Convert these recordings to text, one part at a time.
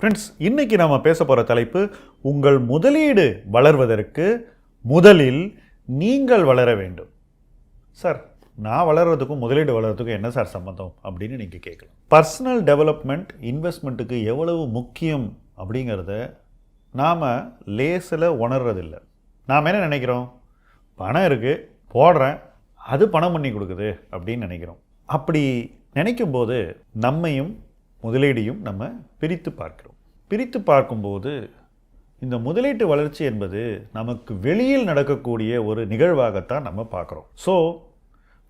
Friends இன்றைக்கி நம்ம பேச போகிற தலைப்பு உங்கள் முதலீடு வளர்வதற்கு முதலில் நீங்கள் வளர வேண்டும். சார் நான் வளர்கிறதுக்கும் முதலீடு வளர்கிறதுக்கும் என்ன சார் சம்மந்தம் அப்படின்னு நீங்கள் கேட்கலாம். பர்சனல் டெவலப்மெண்ட் இன்வெஸ்ட்மெண்ட்டுக்கு எவ்வளவு முக்கியம் அப்படிங்கிறத நாம் லேசில் உணர்றதில்ல. நாம் என்ன நினைக்கிறோம்? பணம் இருக்குது போடுறேன் அது பணம் பண்ணி கொடுக்குது அப்படின்னு நினைக்கிறோம். அப்படி நினைக்கும் போது நம்மையும் முதலீடையும் நம்ம பிரித்து பார்க்கிறோம். பிரித்து பார்க்கும்போது இந்த முதலீட்டு வளர்ச்சி என்பது நமக்கு வெளியில் நடக்கக்கூடிய ஒரு நிகழ்வாகத்தான் நம்ம பார்க்குறோம். ஸோ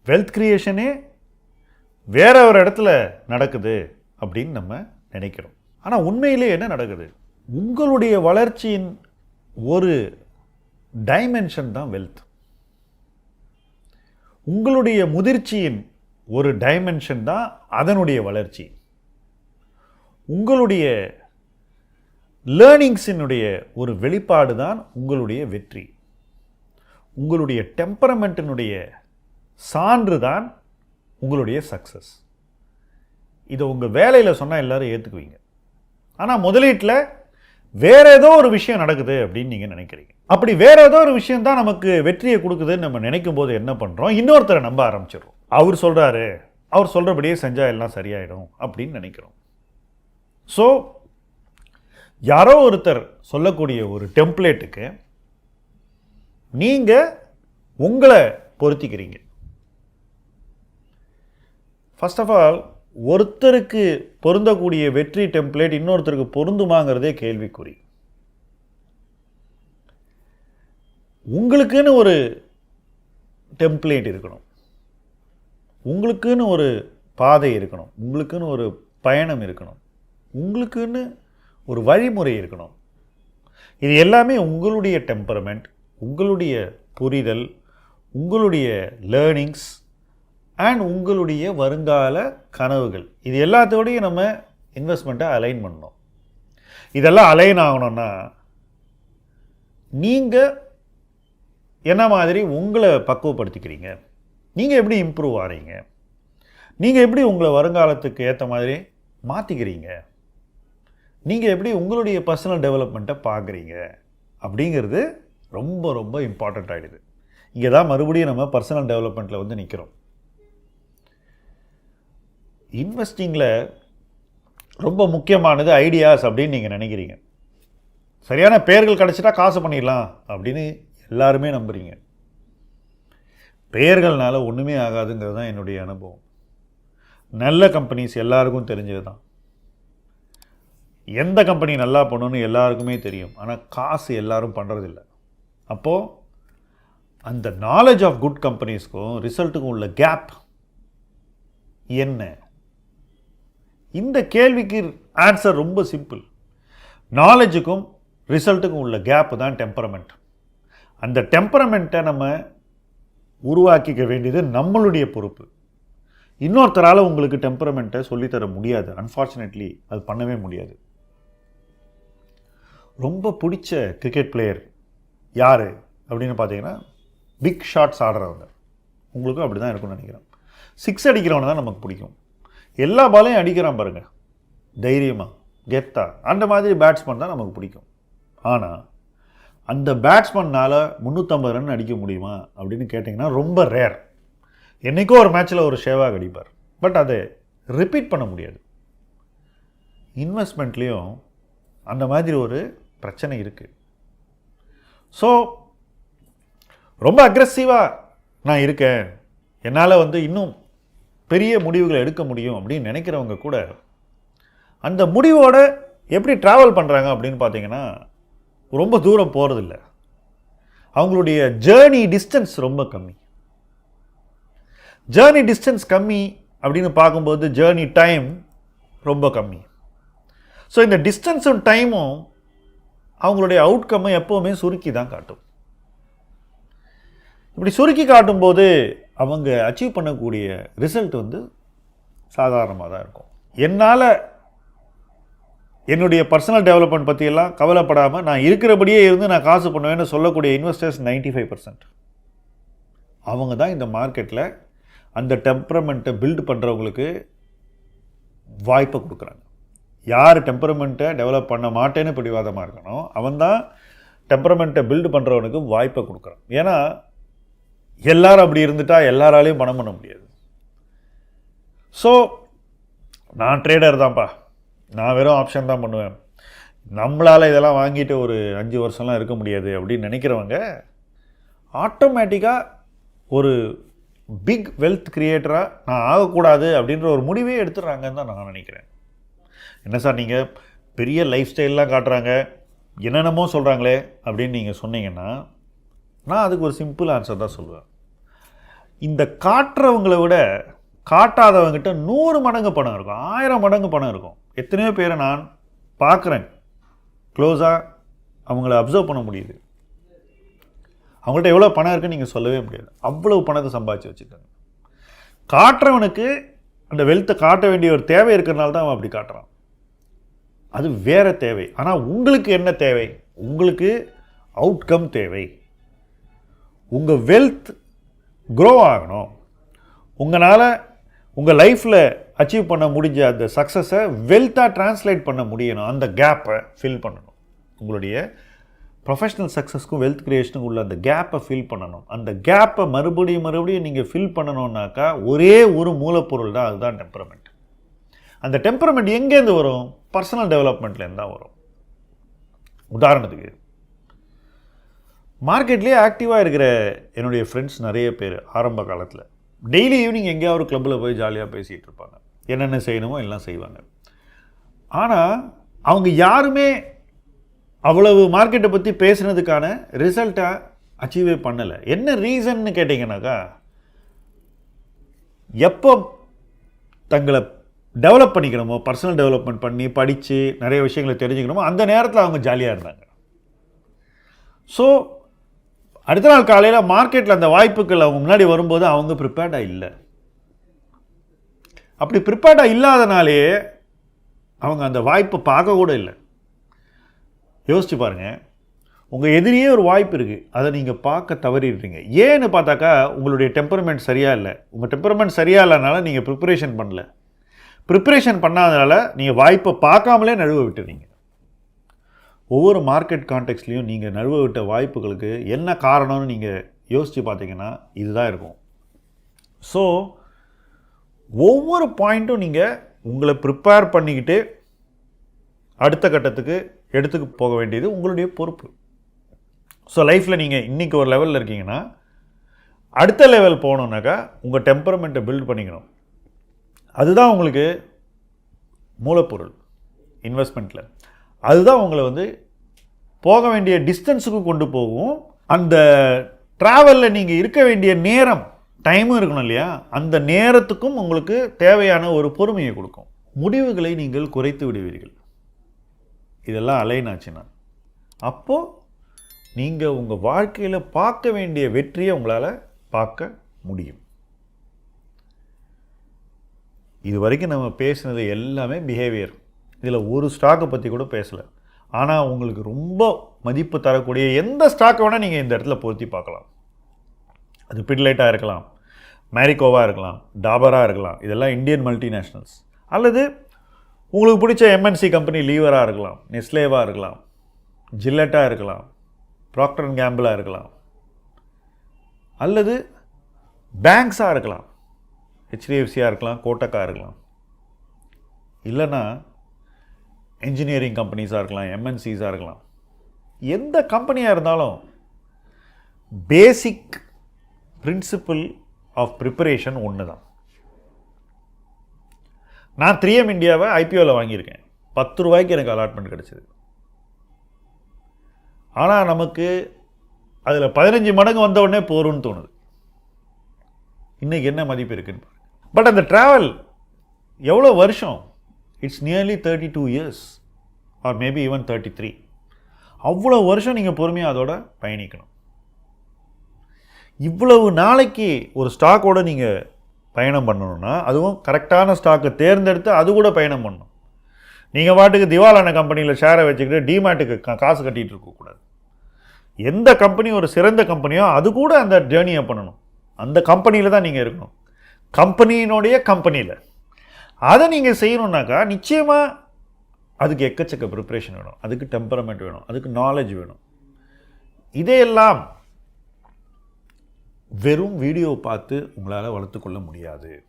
வெல்த் கிரியேஷனே வேற ஒரு இடத்துல நடக்குது அப்படின்னு நம்ம நினைக்கிறோம். ஆனால் உண்மையிலே என்ன நடக்குது? உங்களுடைய வளர்ச்சியின் ஒரு டைமென்ஷன் தான் வெல்த் உங்களுடைய முதிர்ச்சியின் ஒரு டைமென்ஷன் தான் அதனுடைய வளர்ச்சி. உங்களுடைய லேர்னிங்ஸினுடைய ஒரு வெளிப்பாடு தான் உங்களுடைய வெற்றி. உங்களுடைய டெம்பரமெண்ட்டினுடைய சான்று தான் உங்களுடைய சக்ஸஸ் இதை உங்கள் வேலையில் சொன்னால் எல்லோரும் ஏற்றுக்குவீங்க ஆனால் முதலீட்டில் வேறு ஏதோ ஒரு விஷயம் நடக்குது அப்படின்னு நீங்கள் நினைக்கிறீங்க. அப்படி வேறு ஏதோ ஒரு விஷயம் தான் நமக்கு வெற்றியை கொடுக்குதுன்னு நம்ம நினைக்கும் போது என்ன பண்ணுறோம் இன்னொருத்தரை நம்ப ஆரம்பிச்சிடுறோம். அவர் சொல்கிறாரு அவர் சொல்கிறபடியே செஞ்சால் எல்லாம் சரியாயிடும் அப்படின்னு நினைக்கிறோம். ஸோ யாரோ ஒருத்தர் சொல்லக்கூடிய ஒரு டெம்ப்ளேட்டுக்கு நீங்கள் உங்களை பொருத்திக்கிறீங்க. ஃபஸ்ட் ஆஃப் ஆல் ஒருத்தருக்கு பொருந்தக்கூடிய வெற்றி டெம்ப்ளேட் இன்னொருத்தருக்கு பொருந்துமாங்கிறதே கேள்விக்குறி. உங்களுக்குன்னு ஒரு டெம்ப்ளேட் இருக்கணும். உங்களுக்குன்னு ஒரு பாதை இருக்கணும். உங்களுக்குன்னு ஒரு பயணம் இருக்கணும். உங்களுக்குன்னு ஒரு வழிமுறை இருக்கணும். இது எல்லாமே உங்களுடைய டெம்பரமெண்ட் உங்களுடைய புரிதல் உங்களுடைய லேர்னிங்ஸ் அண்ட் உங்களுடைய வருங்கால கனவுகள். இது எல்லாத்தோடையும் நம்ம இன்வெஸ்ட்மெண்ட்டை அலைன் பண்ணணும். இதெல்லாம் அலைன் ஆகணும்னா நீங்கள் என்ன மாதிரி உங்களை பக்குவப்படுத்திக்கிறீங்க? நீங்கள் எப்படி இம்ப்ரூவ் ஆகிறீங்க நீங்கள் எப்படி உங்களை வருங்காலத்துக்கு ஏற்ற மாதிரி மாற்றிக்கிறீங்க நீங்கள் எப்படி உங்களுடைய பர்சனல் டெவலப்மெண்ட்டை பார்க்குறீங்க? அப்படிங்கிறது ரொம்ப ரொம்ப இம்பார்ட்டண்ட் ஆகிடுது இங்கே தான் மறுபடியும் நம்ம பர்சனல் டெவலப்மெண்ட்டில் வந்து நிற்கிறோம் இன்வெஸ்டிங்கில் ரொம்ப முக்கியமானது ஐடியாஸ் அப்படின்னு நீங்கள் நினைக்கிறீங்க. சரியான பெயர்கள் கிடச்சிட்டா காசு பண்ணிடலாம் அப்படின்னு எல்லாருமே நம்புகிறீங்க பெயர்கள்னால ஒன்றுமே ஆகாதுங்கிறது தான் என்னுடைய அனுபவம். நல்ல கம்பெனிஸ் எல்லாருக்கும் தெரிஞ்சது தான் எந்த கம்பெனி நல்லா பண்ணணும்னு எல்லாருக்குமே தெரியும். ஆனால் காசு எல்லாரும் பண்ணுறதில்ல அப்போது அந்த நாலேஜ் ஆஃப் குட் கம்பெனிஸ்க்கும் ரிசல்ட்டுக்கும் உள்ள கேப் என்ன? இந்த கேள்விக்கு ஆன்சர் ரொம்ப சிம்பிள் நாலேஜுக்கும் ரிசல்ட்டுக்கும் உள்ள கேப்பு தான் டெம்பரமெண்ட் அந்த டெம்பரமெண்ட்டை நம்ம உருவாக்கிக்க வேண்டியது நம்மளுடைய பொறுப்பு. இன்னொருத்தரால் உங்களுக்கு டெம்பரமெண்ட்டை சொல்லித்தர முடியாது. அன்ஃபார்ச்சுனேட்லி அது பண்ணவே முடியாது. ரொம்ப பிடிச்ச கிரிக்கெட் பிளேயர் யார் அப்படின்னு பார்த்தீங்கன்னா பிக் ஷாட்ஸ் ஆடுறவங்க. உங்களுக்கும் அப்படி தான் இருக்கும்னு நினைக்கிறேன். சிக்ஸ் அடிக்கிறவனை தான் நமக்கு பிடிக்கும். எல்லா பாலையும் அடிக்கிறான் பாருங்கள் தைரியமாக கெத்தா அந்த மாதிரி பேட்ஸ்மேன் தான் நமக்கு பிடிக்கும். ஆனால் அந்த பேட்ஸ்மேன்னால் முந்நூற்றம்பது ரன் அடிக்க முடியுமா அப்படின்னு கேட்டிங்கன்னா ரொம்ப ரேர் என்றைக்கோ ஒரு மேட்ச்சில் ஒரு ஷேவாக அடிப்பார். பட் அதை ரிப்பீட் பண்ண முடியாது. இன்வெஸ்ட்மெண்ட்லேயும் அந்த மாதிரி ஒரு பிரச்சனை இருக்குது ஸோ ரொம்ப அக்ரெசிவாக நான் இருக்கேன். என்னால் வந்து இன்னும் பெரிய முடிவுகளை எடுக்க முடியும் அப்படின்னு நினைக்கிறவங்க கூட அந்த முடிவோட எப்படி ட்ராவல் பண்ணுறாங்க அப்படின்னு பார்த்தீங்கன்னா ரொம்ப தூரம் போகிறதில்ல அவங்களுடைய ஜேர்னி டிஸ்டன்ஸ் ரொம்ப கம்மி. ஜேர்னி டிஸ்டன்ஸ் கம்மி அப்படின்னு பார்க்கும்போது ஜேர்னி டைம் ரொம்ப கம்மி. ஸோ இந்த டிஸ்டன்ஸும் டைமும் அவங்களுடைய அவுட்கம்மை எப்போவுமே சுருக்கி தான் காட்டும். இப்படி சுருக்கி காட்டும்போது அவங்க அச்சீவ் பண்ணக்கூடிய ரிசல்ட் வந்து சாதாரணமாக தான் இருக்கும். என்னால் என்னுடைய பர்சனல் டெவலப்மெண்ட் பற்றியெல்லாம் கவலைப்படாமல் நான் இருக்கிறபடியே இருந்து நான் காசு பண்ணுவேன்னு சொல்லக்கூடிய இன்வெஸ்டர்ஸ் 95% ஃபைவ் பர்சன்ட் அவங்க தான் இந்த மார்க்கெட்டில் அந்த டெம்பரமெண்ட்டை பில்ட் பண்ணுறவங்களுக்கு வாய்ப்பை கொடுக்குறாங்க. யார் டெம்பரமெண்ட்டை டெவலப் பண்ண மாட்டேன்னு பிடிவாதமாக இருக்கணும் அவன் தான் டெம்பரமெண்ட்டை பில்டு பண்ணுறவனுக்கு வாய்ப்பை கொடுக்குறான். ஏன்னா எல்லாரும் அப்படி இருந்துட்டா எல்லாராலையும் பணம் பண்ண முடியாது. ஸோ நான் ட்ரேடர் தான்ப்பா. நான் வெறும் ஆப்ஷன் தான் பண்ணுவேன். நம்மளால் இதெல்லாம் வாங்கிட்டு ஒரு அஞ்சு வருஷம்லாம் இருக்க முடியாது அப்படின்னு நினைக்கிறவங்க ஆட்டோமேட்டிக்காக ஒரு பிக் வெல்த் கிரியேட்டராக நான் ஆகக்கூடாது அப்படின்ற ஒரு முடிவே எடுத்துடுறாங்கன்னு தான் நான் நினைக்கிறேன். என்ன சார் நீங்கள் பெரிய லைஃப் ஸ்டைல்லாம் காட்டுறாங்க என்னென்னமோ சொல்கிறாங்களே அப்படின்னு நீங்கள் சொன்னீங்கன்னா நான் அதுக்கு ஒரு சிம்பிள் ஆன்சர் தான் சொல்லுவேன். இந்த காட்டுறவங்களை விட காட்டாதவங்ககிட்ட நூறு மடங்கு பணம் இருக்கும் ஆயிரம் மடங்கு பணம் இருக்கும். எத்தனையோ பேரை நான் பார்க்குறேன். க்ளோஸாக அவங்கள அப்சர்வ் பண்ண முடியுது. அவங்கள்ட்ட எவ்வளோ பணம் இருக்குன்னு நீங்கள் சொல்லவே முடியாது. அவ்வளவு பணத்தை சம்பாதிச்சு வச்சுருக்காங்க காட்டுறவனுக்கு அந்த வெல்த்தை காட்ட வேண்டிய ஒரு தேவை இருக்கிறனால தான் அவன் அப்படி காட்டுறான். அது வேறு தேவை. ஆனால் உங்களுக்கு என்ன தேவை? உங்களுக்கு அவுட்கம் தேவை. உங்கள் வெல்த் க்ரோ ஆகணும். உங்களால் உங்கள் லைஃப்பில் அச்சீவ் பண்ண முடிஞ்ச அந்த சக்ஸஸை வெல்த்தாக ட்ரான்ஸ்லேட் பண்ண முடியணும். அந்த கேப்பை ஃபில் பண்ணணும். உங்களுடைய ப்ரொஃபஷனல் சக்ஸஸ்க்கும் வெல்த் க்ரியேஷனுக்கும் உள்ள அந்த கேப்பை ஃபில் பண்ணணும். அந்த கேப்பை மறுபடியும் மறுபடியும் நீங்கள் ஃபில் பண்ணணுன்னாக்கா ஒரே ஒரு மூலப்பொருள் தான் அதுதான் டெம்பரமெண்ட் அந்த டெம்பரமெண்ட் எங்கேருந்து வரும்? பர்சனல் டெவலப்மெண்ட்லேருந்து தான் வரும். உதாரணத்துக்கு மார்க்கெட்லேயே ஆக்டிவாக இருக்கிற என்னுடைய ஃப்ரெண்ட்ஸ் நிறைய பேர் ஆரம்ப காலத்தில். டெய்லி ஈவினிங் எங்கேயாவது ஒரு கிளப்பில் போய் ஜாலியாக பேசிகிட்டு இருப்பாங்க. என்னென்ன செய்யணுமோ எல்லாம் செய்வாங்க. ஆனால் அவங்க யாருமே அவ்வளவு மார்க்கெட்டை பற்றி பேசுனதுக்கான ரிசல்ட்டை அச்சீவே பண்ணலை. என்ன ரீசன்னு கேட்டிங்கனாக்கா எப்போ தங்களை டெவலப் பண்ணிக்கணுமோ பர்சனல் டெவலப்மெண்ட் பண்ணி படித்து நிறைய விஷயங்களை தெரிஞ்சுக்கணுமோ அந்த நேரத்தில் அவங்க ஜாலியாக இருந்தாங்க. ஸோ அடுத்த நாள் காலையில் மார்க்கெட்டில் அந்த வாய்ப்புகள் அவங்க முன்னாடி வரும்போது அவங்க ப்ரிப்பேர்டாக இல்லை. அப்படி ப்ரிப்பேர்டாக இல்லாதனாலே அவங்க அந்த வாய்ப்பை பார்க்க கூட இல்லை. யோசிச்சு பாருங்கள் உங்கள் எதிரியே ஒரு வாய்ப்பு இருக்குது அதை நீங்கள் பார்க்க தவறிடுறீங்க. ஏன்னு பார்த்தாக்கா உங்களுடைய டெம்பரமெண்ட் சரியாக இல்லை. உங்கள் டெம்பரமெண்ட் சரியாக இல்லைனால நீங்கள் ப்ரிப்பரேஷன் பண்ணல. ப்ரிப்பரேஷன் பண்ணாதனால நீங்கள் வாய்ப்பை பார்க்காமலே நழுவ விட்டுறீங்க. ஒவ்வொரு மார்க்கெட் கான்டெக்ட்லேயும் நீங்கள் நழுவ விட்ட வாய்ப்புகளுக்கு என்ன காரணம்னு நீங்கள் யோசித்து பார்த்தீங்கன்னா இதுதான் இருக்கும். ஸோ ஒவ்வொரு பாயிண்ட்டும் நீங்கள் உங்களை ப்ரிப்பேர் பண்ணிக்கிட்டு அடுத்த கட்டத்துக்கு எடுத்துக்கு போக வேண்டியது உங்களுடைய பொறுப்பு. ஸோ லைஃப்பில் நீங்கள் இன்றைக்கி ஒரு லெவலில் இருக்கீங்கன்னா அடுத்த லெவல் போகணுன்னாக்கா உங்கள் டெம்பரமெண்ட்டை பில்ட் பண்ணிக்கணும். அதுதான் உங்களுக்கு மூலப்பொருள் இன்வெஸ்ட்மெண்ட்டில் அதுதான் உங்களை வந்து போக வேண்டிய டிஸ்டன்ஸுக்கு கொண்டு போகும். அந்த ட்ராவலில் நீங்கள் இருக்க வேண்டிய நேரம் டைமும் இருக்கணும் இல்லையா? அந்த நேரத்துக்கும் உங்களுக்கு தேவையான ஒரு பொறுமையை கொடுக்கும். முடிவுகளை நீங்கள் குறைத்து விடுவீர்கள். இதெல்லாம் அலைன் ஆச்சுன்னா அப்போது நீங்கள் உங்கள் வாழ்க்கையில் பார்க்க வேண்டிய வெற்றியை உங்களால் பார்க்க முடியும். இது வரைக்கும் நம்ம பேசினது எல்லாமே பிஹேவியர் இதில் ஒரு ஸ்டாக்கை பற்றி கூட பேசலை. ஆனால் உங்களுக்கு ரொம்ப மதிப்பு தரக்கூடிய எந்த ஸ்டாக்கை வேணால் நீங்கள் இந்த இடத்துல பொருத்தி பார்க்கலாம். அது பிட்லைட்டாக இருக்கலாம் மேரிகோவாக இருக்கலாம் டாபராக இருக்கலாம் இதெல்லாம் இந்தியன் மல்டிநேஷ்னல்ஸ் அல்லது உங்களுக்கு பிடிச்ச எம்என்சி கம்பெனி லீவராக இருக்கலாம் நெஸ்லேவாக இருக்கலாம் ஜில்லட்டாக இருக்கலாம் ப்ராக்டர் அண்ட் கேம்பிளாக இருக்கலாம். அல்லது பேங்க்ஸாக இருக்கலாம் ஹெச்டிஎஃப்சியாக இருக்கலாம் கோட்டக்காக இருக்கலாம். இல்லைன்னா இன்ஜினியரிங் கம்பெனிஸாக இருக்கலாம் எம்என்சிஸாக இருக்கலாம். எந்த கம்பெனியாக இருந்தாலும் பேசிக் பிரின்சிபிள் ஆஃப் ப்ரிப்பரேஷன் ஒன்று தான் நான் த்ரீ எம் இந்தியாவை ஐபிஓவில் வாங்கியிருக்கேன். பத்து ரூபாய்க்கு எனக்கு அலாட்மெண்ட் கிடச்சிது. ஆனால் நமக்கு அதில் பதினஞ்சு மடங்கு வந்த உடனே போரும்னு தோணுது. இன்றைக்கி என்ன மதிப்பு இருக்குன்னு பட் அந்த ட்ராவல் எவ்வளோ வருஷம்? It's nearly thirty two years or maybe even thirty three அவ்வளோ வருஷம் நீங்கள் பொறுமையாக அதோட பயணிக்கணும். இவ்வளவு நாளைக்கு ஒரு ஸ்டாக்கோட நீங்கள் பயணம் பண்ணணும்னா அதுவும் கரெக்டான ஸ்டாக்கை தேர்ந்தெடுத்து அது கூட பயணம் பண்ணணும். நீங்கள் பாட்டுக்கு திவாலான கம்பெனியில் ஷேரை வச்சுக்கிட்டு டிமேட்டுக்கு காசு கட்டிகிட்டு இருக்கக்கூடாது எந்த கம்பெனி ஒரு சிறந்த கம்பெனியோ அது கூட அந்த ஜேர்னியை பண்ணணும். அந்த கம்பெனியில் தான் நீங்கள் இருக்கணும். கம்பெனியினுடைய கம்பெனியில் அதை நீங்கள் செய்யணுன்னாக்கா நிச்சயமாக அதுக்கு எக்கச்சக்க ப்ரிப்ரேஷன் வேணும். அதுக்கு டெம்பரமெண்ட் வேணும். அதுக்கு நாலேஜ் வேணும். இதையெல்லாம் வெறும் வீடியோ பார்த்து உங்களால் வளர்த்துக்கொள்ள முடியாது.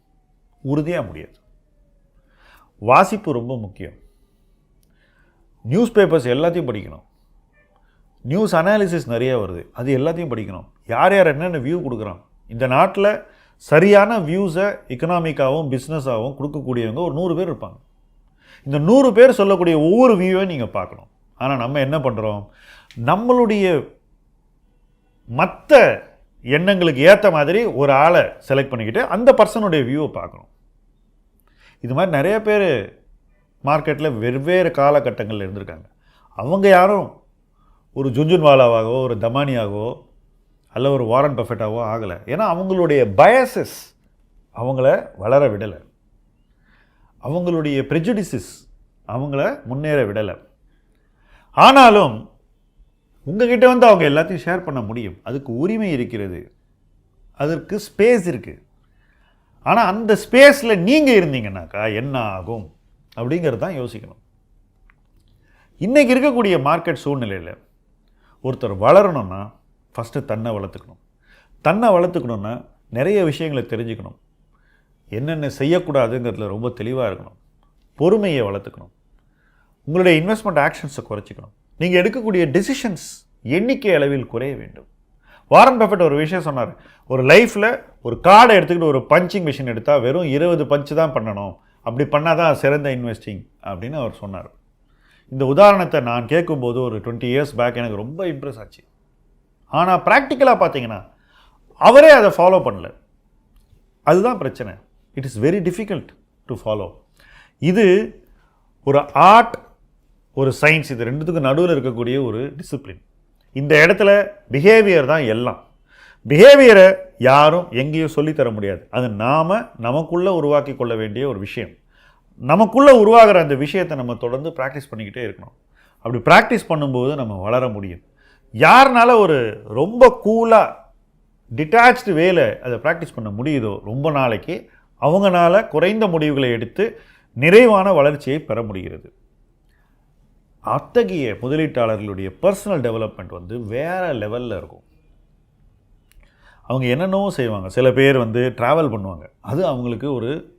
உறுதியாக முடியாது. வாசிப்பு ரொம்ப முக்கியம். நியூஸ் பேப்பர்ஸ் எல்லாத்தையும் படிக்கணும். நியூஸ் அனாலிசிஸ் நிறைய வருது. அது எல்லாத்தையும் படிக்கணும். யார் யார் என்னென்ன வியூ கொடுக்குறான்? இந்த நாட்டில் சரியான வியூஸை எக்கனாமிக்காகவும் பிஸ்னஸாகவும் கொடுக்கக்கூடியவங்க ஒரு நூறு பேர் இருப்பாங்க. இந்த நூறு பேர் சொல்லக்கூடிய ஒவ்வொரு வியூவையும் நீங்கள் பார்க்கணும். ஆனால் நம்ம என்ன பண்ணுறோம் நம்மளுடைய மற்ற எண்ணங்களுக்கு ஏற்ற மாதிரி ஒரு ஆளை செலக்ட் பண்ணிக்கிட்டு அந்த பர்சனுடைய வியூவை பார்க்கணும். இது மாதிரி நிறைய பேர் மார்க்கெட்டில் வெவ்வேறு காலகட்டங்களில் இருந்திருக்காங்க. அவங்க யாரும் ஒரு ஜுன்ஜுன்வாலாவாகவோ ஒரு தமானியாகவோ அல்ல ஒரு வாரன் பஃபெட்டாவோ ஆகலை. ஏன்னா அவங்களுடைய பயசஸ் அவங்கள வளர விடலை. அவங்களுடைய ப்ரெஜுடிசஸ் அவங்கள முன்னேற விடலை. ஆனாலும் உங்ககிட்ட வந்து அவங்க எல்லாத்தையும் ஷேர் பண்ண முடியும். அதுக்கு உரிமை இருக்கிறது. அதற்கு ஸ்பேஸ் இருக்குது ஆனால் அந்த ஸ்பேஸில் நீங்கள் இருந்தீங்கன்னாக்கா என்ன ஆகும்? அப்படிங்கிறது தான் யோசிக்கணும். இன்றைக்கி இருக்கக்கூடிய மார்க்கெட் சூழ்நிலையில் ஒருத்தர் வளரணும்னா ஃபஸ்ட்டு தன்னை வளர்த்துக்கணும். தன்னை வளர்த்துக்கணுன்னா நிறைய விஷயங்களை தெரிஞ்சுக்கணும். என்னென்ன செய்யக்கூடாதுங்கிறதுல ரொம்ப தெளிவாக இருக்கணும். பொறுமையை வளர்த்துக்கணும். உங்களுடைய இன்வெஸ்ட்மெண்ட் ஆக்ஷன்ஸை குறைச்சிக்கணும். நீங்கள் எடுக்கக்கூடிய டெசிஷன்ஸ் எண்ணிக்கை அளவில் குறைய வேண்டும். வாரன் பஃபெட் ஒரு விஷயம் சொன்னார். ஒரு லைஃப்பில் ஒரு கார்டை எடுத்துக்கிட்டு ஒரு பஞ்சிங் மிஷின் எடுத்தால் வெறும் இருபது பஞ்சு தான் பண்ணணும். அப்படி பண்ணால் தான் சிறந்த இன்வெஸ்டிங் அப்படின்னு அவர் சொன்னார். இந்த உதாரணத்தை நான் கேட்கும்போது ஒரு டுவெண்ட்டி இயர்ஸ் பேக் எனக்கு ரொம்ப இம்ப்ரெஸ் ஆச்சு. ஆனால் ப்ராக்டிக்கலாக பார்த்தீங்கன்னா அவரே அதை ஃபாலோ பண்ணல. அதுதான் பிரச்சனை. It is very difficult to follow இது ஒரு ஆர்ட் ஒரு சயின்ஸ் இது ரெண்டுத்துக்கும் நடுவில் இருக்கக்கூடிய ஒரு டிசிப்ளின் இந்த இடத்துல பிஹேவியர் தான் எல்லாம். பிஹேவியரை யாரும் எங்கேயும் சொல்லித்தர முடியாது. அது நாம் நமக்குள்ளே உருவாக்கி கொள்ள வேண்டிய ஒரு விஷயம். நமக்குள்ளே உருவாகிற அந்த விஷயத்தை நம்ம தொடர்ந்து ப்ராக்டிஸ் பண்ணிக்கிட்டே இருக்கணும். அப்படி ப்ராக்டிஸ் பண்ணும்போது நம்ம வளர முடியும். யாருனால ஒரு ரொம்ப கூலாக டிட்டாச்சு வேலை அதை ப்ராக்டிஸ் பண்ண முடியுதோ ரொம்ப நாளைக்கு அவங்கனால குறைந்த முடிவுகளை எடுத்து நிறைவான வளர்ச்சியை பெற முடிகிறது. அத்தகைய முதலீட்டாளர்களுடைய பர்சனல் டெவலப்மெண்ட் வந்து வேறு லெவலில் இருக்கும். அவங்க என்னென்னவோ செய்வாங்க. சில பேர் வந்து ட்ராவல் பண்ணுவாங்க. அது அவங்களுக்கு ஒரு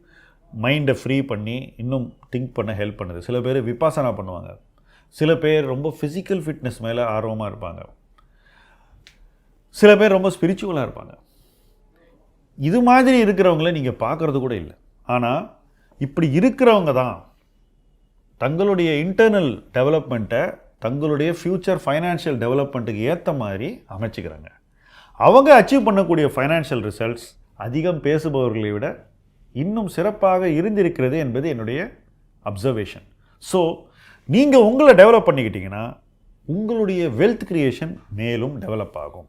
மைண்டை ஃப்ரீ பண்ணி இன்னும் திங்க் பண்ண ஹெல்ப் பண்ணுது. சில பேர் விபாசனா பண்ணுவாங்க. சில பேர் ரொம்ப ஃபிசிக்கல் ஃபிட்னஸ் மேலே ஆர்வமாக இருப்பாங்க. சில பேர் ரொம்ப ஸ்பிரிச்சுவலாக இருப்பாங்க. இது மாதிரி இருக்கிறவங்கள நீங்கள் பார்க்குறது கூட இல்லை. ஆனால் இப்படி இருக்கிறவங்க தான் தங்களுடைய இன்டர்னல் டெவலப்மெண்ட்டை தங்களுடைய ஃப்யூச்சர் ஃபைனான்ஷியல் டெவலப்மெண்ட்டுக்கு ஏற்ற மாதிரி அமைச்சிக்கிறாங்க. அவங்க அச்சீவ் பண்ணக்கூடிய ஃபைனான்ஷியல் ரிசல்ட்ஸ் அதிகம் பேசுபவர்களை விட இன்னும் சிறப்பாக இருந்திருக்கிறது என்பது என்னுடைய அப்சர்வேஷன் ஸோ நீங்கள் உங்களை டெவலப் பண்ணிக்கிட்டிங்கன்னா உங்களுடைய வெல்த் கிரியேஷன் மேலும் டெவலப் ஆகும்.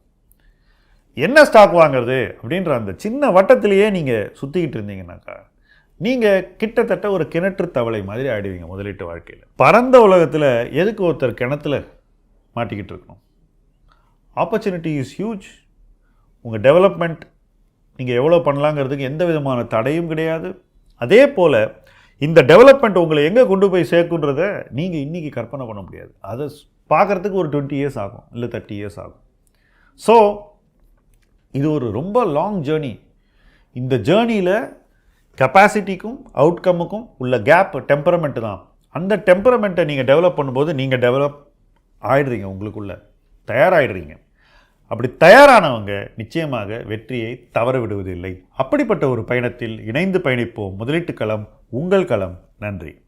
என்ன ஸ்டாக் வாங்குறது அப்படின்ற அந்த சின்ன வட்டத்திலேயே நீங்கள் சுற்றிக்கிட்டு இருந்தீங்கன்னாக்கா நீங்கள் கிட்டத்தட்ட ஒரு கிணற்று தவளை மாதிரி ஆயிடுவீங்க முதலீட்டு வாழ்க்கையில். பரந்த உலகத்தில் எதுக்கு ஒருத்தர் கிணத்துல மாட்டிக்கிட்டு இருக்கணும்? ஆப்பர்ச்சுனிட்டி இஸ் ஹியூஜ் உங்கள் டெவலப்மெண்ட் நீங்கள் எவ்வளோ பண்ணலாங்கிறதுக்கு எந்த விதமான தடையும் கிடையாது. அதே போல் இந்த டெவலப்மெண்ட் உங்களை எங்கே கொண்டு போய் சேர்க்குன்றதை நீங்கள் இன்றைக்கி கற்பனை பண்ண முடியாது. அதை பார்க்குறதுக்கு ஒரு டுவெண்ட்டி இயர்ஸ் ஆகும் இல்லை தேர்ட்டி இயர்ஸ் ஆகும். ஸோ இது ஒரு ரொம்ப லாங் ஜேர்னி இந்த ஜேர்னியில் கெப்பாசிட்டிக்கும் அவுட்கமுக்கும் உள்ள கேப் டெம்பரமெண்ட்டு தான். அந்த டெம்பரமெண்ட்டை நீங்கள் டெவலப் பண்ணும்போது நீங்கள் டெவலப் ஆயிடுறீங்க உங்களுக்குள்ள. தயாராகிடுறீங்க அப்படி தயாரானவங்க நிச்சயமாக வெற்றியை தவற விடுவதில்லை. அப்படிப்பட்ட ஒரு பயணத்தில் இணைந்து பயணிப்போம். முதலீட்டு களம் உங்கள் களம். நன்றி.